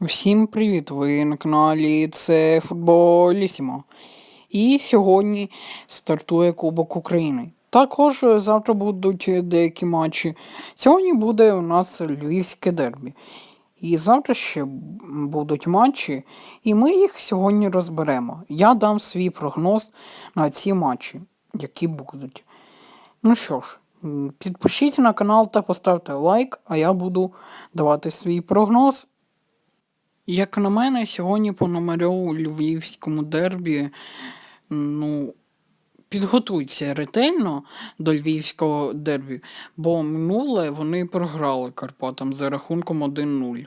Всім привіт! Ви на каналі це Футболісімо. І сьогодні стартує Кубок України. Також завтра будуть деякі матчі. Сьогодні буде у нас львівське дербі. І завтра ще будуть матчі, і ми їх сьогодні розберемо. Я дам свій прогноз на ці матчі, які будуть. Ну що ж, підпишіться на канал та поставте лайк, а я буду давати свій прогноз. Як на мене, сьогодні Пономарьов у львівському дербі, ну, підготуйся ретельно до львівського дербі, бо минуле вони програли Карпатам за рахунком 1-0.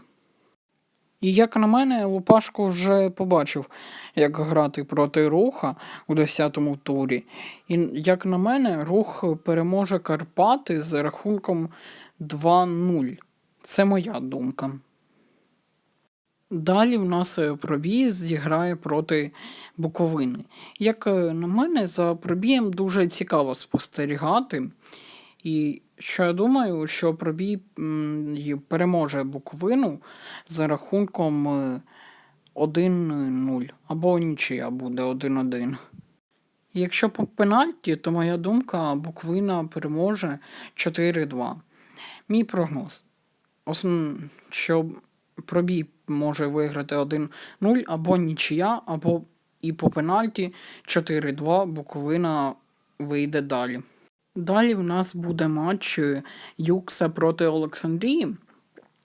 І як на мене, Лупашко вже побачив, як грати проти руха у 10-му турі. І як на мене, рух переможе Карпати за рахунком 2-0. Це моя думка. Далі в нас е, пробій зіграє проти Буковини. Як е, на мене, за пробієм дуже цікаво спостерігати. І що я думаю, що пробій переможе Буковину за рахунком е, 1-0 або нічия буде 1-1. Якщо по пенальті, то моя думка, Буковина переможе 4-2. Мій прогноз. Осн... що пробій може виграти 1-0 або нічия, або і по пенальті 4-2 Буковина вийде далі. Далі в нас буде матч е, Юкса проти Олександрії.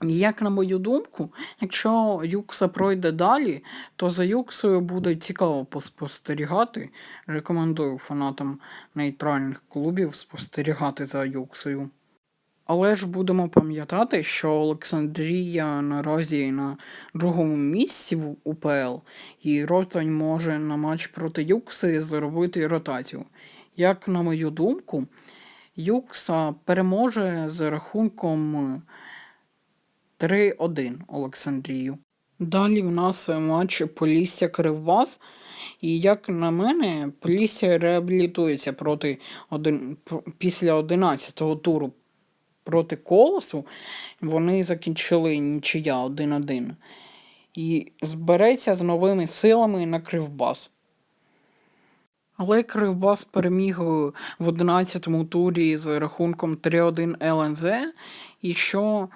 Як на мою думку, якщо Юкса пройде далі, то за Юксою буде цікаво поспостерігати. Рекомендую фанатам нейтральних клубів спостерігати за Юксою. Але ж будемо пам'ятати, що Олександрія наразі на другому місці в УПЛ, і Ротань може на матч проти Юкси зробити ротацію. Як на мою думку, Юкса переможе з рахунком 3-1 Олександрію. Далі в нас матч Полісся Кривбас. І як на мене, Полісся реабілітується проти один, після 11-го туру проти Колосу. Вони закінчили нічия 1-1. І збереться з новими силами на Кривбас. Але Кривбас переміг в 11-му турі з рахунком 3-1 ЛНЗ, і що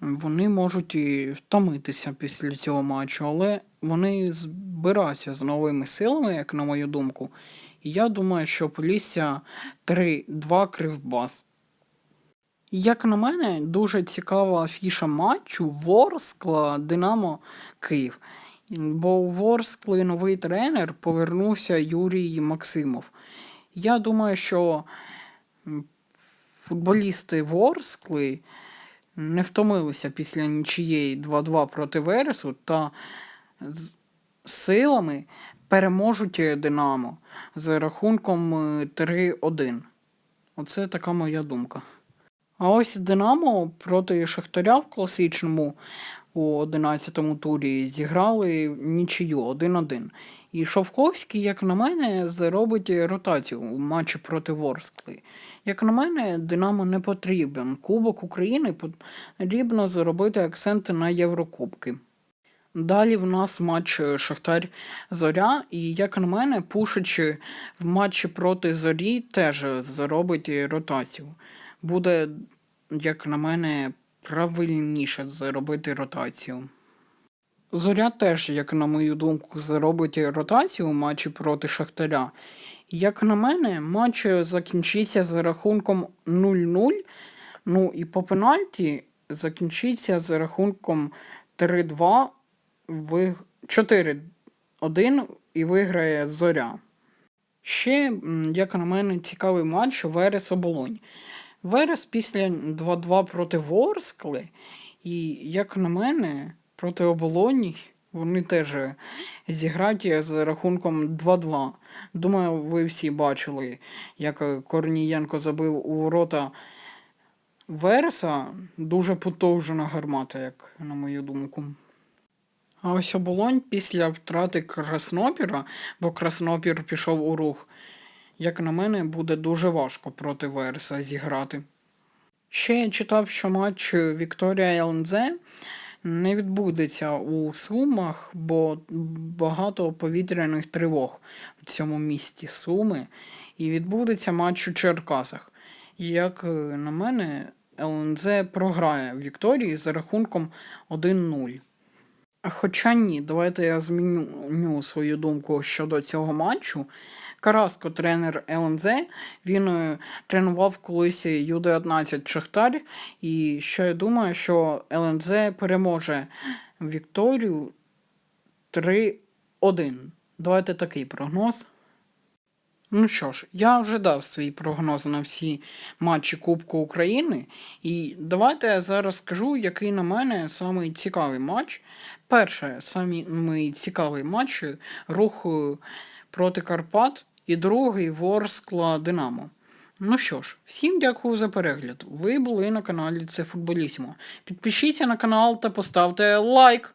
вони можуть і втомитися після цього матчу, але вони збираються з новими силами, як на мою думку. І я думаю, що Полісся 3-2 Кривбас. Як на мене, дуже цікава афіша матчу Ворскла Динамо Київ. Бо у Ворскли новий тренер повернувся Юрій Максимов. Я думаю, що футболісти Ворскли не втомилися після нічієї 2-2 проти Вересу та силами переможуть Динамо з рахунком 3-1. Оце така моя думка. А ось Динамо проти Шахтаря в класичному у 11-му турі зіграли нічию 1-1. І Шовковський, як на мене, зробить ротацію у матчі проти Ворскли. Як на мене, Динамо не потрібен. Кубок України потрібно зробити акценти на Єврокубки. Далі в нас матч Шахтар Зоря, і, як на мене, Пушич в матчі проти Зорі теж зробить ротацію. Буде, як на мене, правильніше зробити ротацію. Зоря теж, як на мою думку, зробить ротацію у матчі проти Шахтаря. Як на мене, матч закінчиться з рахунком 0-0. Ну і по пенальті закінчиться з рахунком 3-2, 4-1 і виграє Зоря. Ще, як на мене, цікавий матч Верес Оболонь. Верес після 2-2 проти Ворскли. І, як на мене, проти оболоні вони теж зіграють з рахунком 2-2. Думаю, ви всі бачили, як Корнієнко забив у ворота Вереса. Дуже потужна гармата, як на мою думку. А ось оболонь після втрати Краснопіра, бо Краснопір пішов у рух, як на мене, буде дуже важко проти Вереса зіграти. Ще я читав, що матч Вікторія ЛНЗ не відбудеться у Сумах, бо багато повітряних тривог в цьому місті Суми. І відбудеться матч у Черкасах. І як на мене, ЛНЗ програє Вікторії за рахунком 1-0. Хоча ні, давайте я зміню свою думку щодо цього матчу. Караско, тренер ЛНЗ, він е, тренував колись Ю-19 Шахтар, і що я думаю, що ЛНЗ переможе Вікторію 3-1. Давайте такий прогноз. Ну що ж, я вже дав свій прогноз на всі матчі Кубку України. І давайте я зараз скажу, який на мене самий цікавий матч. Перше, самий цікавий матч рух е, проти Карпат і другий Ворскла Динамо. Ну що ж, всім дякую за перегляд. Ви були на каналі Це Футболісімо. Підпишіться на канал та поставте лайк.